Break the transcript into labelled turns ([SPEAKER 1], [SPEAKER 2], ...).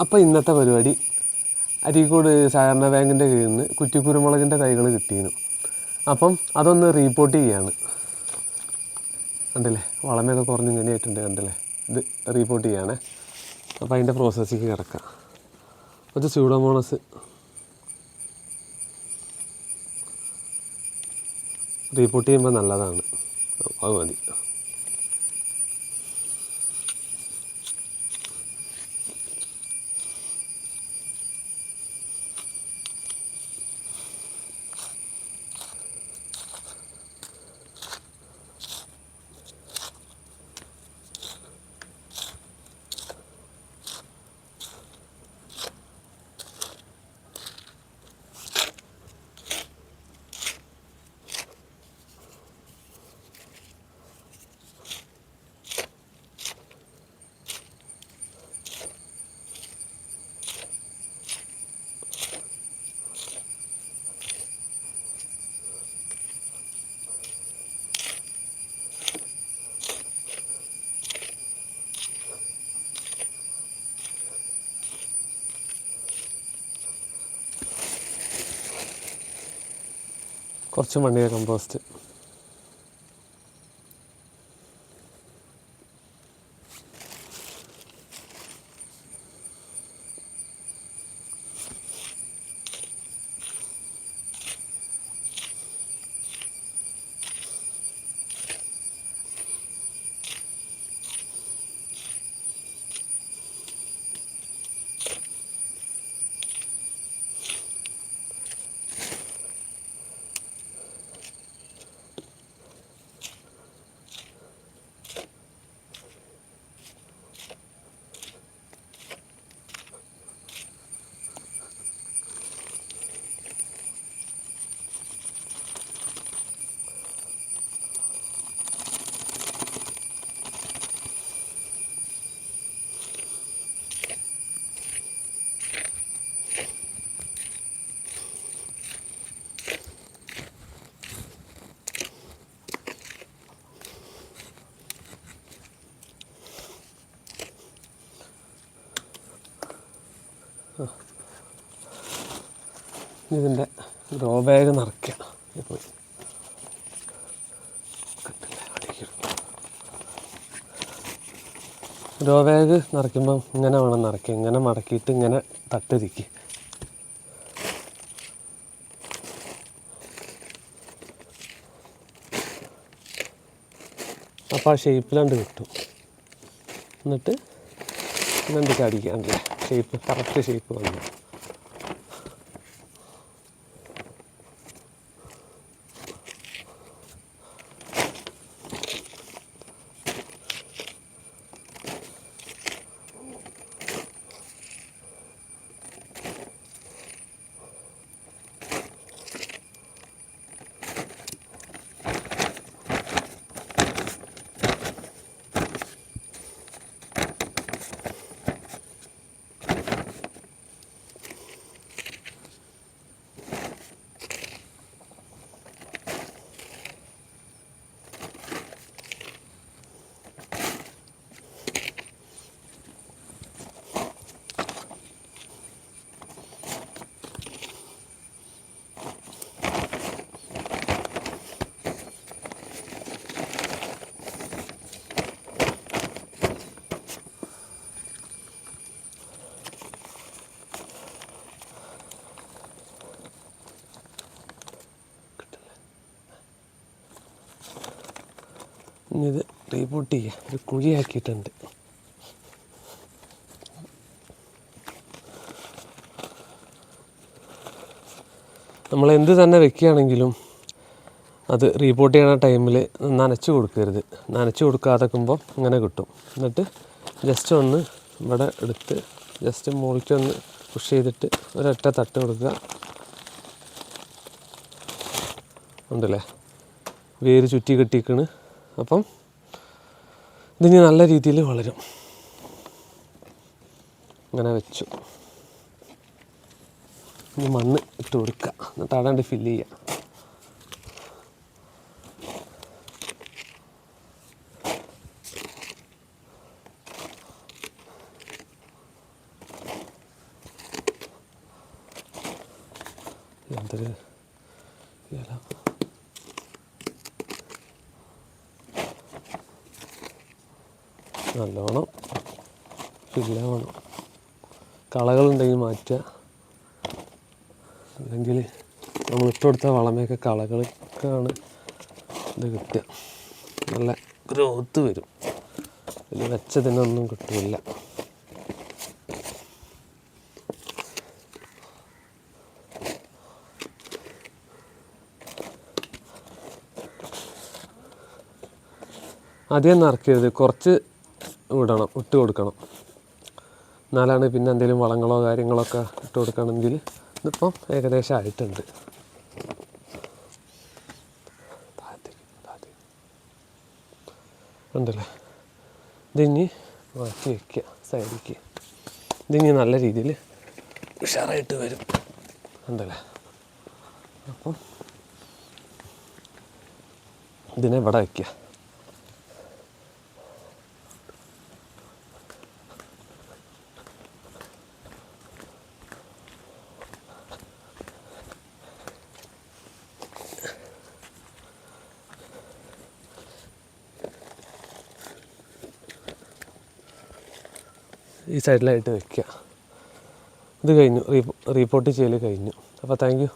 [SPEAKER 1] അപ്പോൾ ഇന്നത്തെ പരിപാടി അരീക്കോട് സഹകരണ ബാങ്കിന്റെ കീഴിൽ നിന്ന് കുറ്റിക്കുരുമുളകിന്റെ തൈകൾ കിട്ടിയിരുന്നു അപ്പം അതൊന്ന് റീപ്പോർട്ട് ചെയ്യാണ്. കണ്ടില്ലേ? വളമൊക്കെ കുറഞ്ഞ് ഇങ്ങനെ ആയിട്ടുണ്ട് കണ്ടില്ലേ? ഇത് റീപ്പോർട്ട് ചെയ്യാണ്. അപ്പോൾ അതിന്റെ പ്രോസസ്സിങ് കിടക്കാം. കുറച്ച് സ്യൂഡോമോണസ് റീപ്പോർട്ട് ചെയ്യുമ്പോൾ നല്ലതാണ്. അത് മതി. കുറച്ച് മണ്ണിര കമ്പോസ്റ്റ് ഇതിന്റെ ഗ്രോ ബാഗ് നിറയ്ക്കുക. ഇപ്പോൾ ഗ്രോ ബാഗ് നിറയ്ക്കുമ്പം ഇങ്ങനെ വേണം നിറയ്ക്കുക ഇങ്ങനെ മടക്കിയിട്ട് ഇങ്ങനെ തട്ടിരിക്കുക അപ്പോൾ ആ ഷേപ്പിലാണ്ട് കിട്ടും എന്നിട്ട് ഇങ്ങനെ കടിക്കാണ്ടല്ലേ sair, estava a sair por aí. ഇനി ഇത് റീബൂട്ട് ചെയ്യുക ഒരു കുഴിയാക്കിയിട്ടുണ്ട്. നമ്മൾ എന്ത് തന്നെ വെക്കുകയാണെങ്കിലും അത് റീബോട്ട് ചെയ്യണ ടൈമിൽ നനച്ച് കൊടുക്കരുത്. നനച്ച് കൊടുക്കാതെക്കുമ്പോൾ ഇങ്ങനെ കിട്ടും. എന്നിട്ട് ജസ്റ്റ് ഒന്ന് ഇവിടെ എടുത്ത് ജസ്റ്റ് മുകളിലേക്ക് ഒന്ന് പുഷ് ചെയ്തിട്ട് ഒരൊറ്റ തട്ട് കൊടുക്കുക. ഉണ്ടല്ലേ? വേര് ചുറ്റി കെട്ടിക്കണ്. അപ്പം ഇതിനി നല്ല രീതിയിൽ വളരും. അങ്ങനെ വെച്ചു. ഇനി മണ്ണ് ഇട്ട് കൊടുക്കുക എന്നിട്ട് അതാണ്ട് ഫില്ല് ചെയ്യുക എന്തൊരു ഇല. നല്ലോണം ഫില്ലാവണം കളകളുണ്ടെങ്കിൽ മാറ്റുക. അല്ലെങ്കിൽ നമ്മൾ ഇട്ട് കൊടുത്ത വളമയൊക്കെ കളകൾക്കാണ് ഇത് കിട്ടുക. നല്ല ഗ്രോത്ത് വരും. ഇതിൽ വെച്ചതിനൊന്നും കിട്ടില്ല അധികം നിറക്കരുത് കുറച്ച് വിടണം ഇട്ട് കൊടുക്കണം. എന്നാലാണ് പിന്നെ എന്തെങ്കിലും വളങ്ങളോ കാര്യങ്ങളോ ഒക്കെ ഇട്ട് കൊടുക്കണമെങ്കിൽ ഇതിപ്പം ഏകദേശം ആയിട്ടുണ്ട്. ഉണ്ടല്ലേ? ഇതിനി മാറ്റി വയ്ക്കുക സൈഡിലേക്ക് ഇതിനി നല്ല രീതിയിൽ ഉഷാറായിട്ട് വരും. ഉണ്ടല്ലേ? അപ്പം ഇതിനെ ഇവിടെ വയ്ക്കുക ഈ സൈഡിലായിട്ട് വെക്കുക. ഇത് കഴിഞ്ഞു. റീപ്പോർട്ട് ചെയ്യൽ കഴിഞ്ഞു. അപ്പോൾ താങ്ക് യു